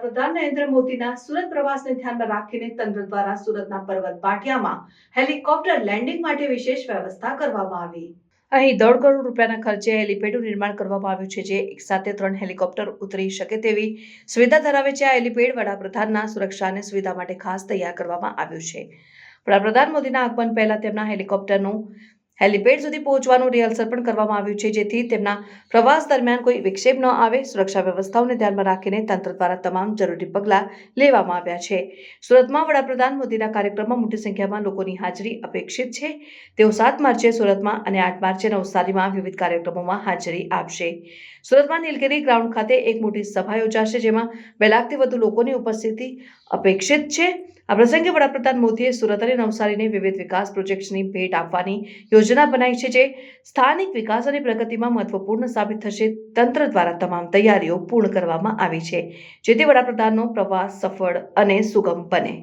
વડાપ્રધાન નરેન્દ્ર મોદીના સુરત પ્રવાસને ધ્યાનમાં રાખીને તંત્ર દ્વારા સુરતના પર્વત પાટિયામાં હેલિકોપ્ટર લેન્ડિંગ માટે વિશેષ વ્યવસ્થા કરવામાં આવી. અહીં દોઢ કરોડ રૂપિયાના ખર્ચે હેલિપેડનું નિર્માણ કરવામાં આવ્યું છે, જે એકસાથે ત્રણ હેલિકોપ્ટર ઉતરી શકે તેવી સુવિધા ધરાવે છે. આ હેલિપેડ વડાપ્રધાનના સુરક્ષા અને સુવિધા માટે ખાસ તૈયાર કરવામાં આવ્યું છે. વડાપ્રધાન મોદીના આગમન પહેલા તેમના હેલિકોપ્ટરનું હેલિપેડ સુધી પહોંચવાનું રિહર્સલ પણ કરવામાં આવ્યું છે, જેથી તેમના પ્રવાસ દરમિયાન કોઈ વિક્ષેપ ન આવે. સુરક્ષા વ્યવસ્થાઓને ધ્યાનમાં રાખીને તંત્ર દ્વારા તમામ જરૂરી પગલાં લેવામાં આવ્યા છે. સુરતમાં વડાપ્રધાન મોદીના કાર્યક્રમમાં મોટી સંખ્યામાં લોકોની હાજરી અપેક્ષિત છે. તેઓ સાત માર્ચે સુરતમાં અને આઠ માર્ચે નવસારીમાં વિવિધ કાર્યક્રમોમાં હાજરી આપશે. સુરતમાં નીલગિરી ગ્રાઉન્ડ ખાતે એક મોટી સભા યોજાશે, જેમાં બે લાખથી વધુ લોકોની ઉપસ્થિતિ અપેક્ષિત છે. આ પ્રસંગે વડાપ્રધાન મોદીએ સુરત અને નવસારીને વિવિધ વિકાસ પ્રોજેક્ટ્સની ભેટ આપવાની યોજના બનાવી છે જે સ્થાનિક વિકાસ અને પ્રગતિમાં મહત્વપૂર્ણ સાબિત થશે. તંત્ર દ્વારા તમામ તૈયારીઓ પૂર્ણ કરવામાં આવી છે, જેથી વડાપ્રધાનનો પ્રવાસ સફળ અને સુગમ બને.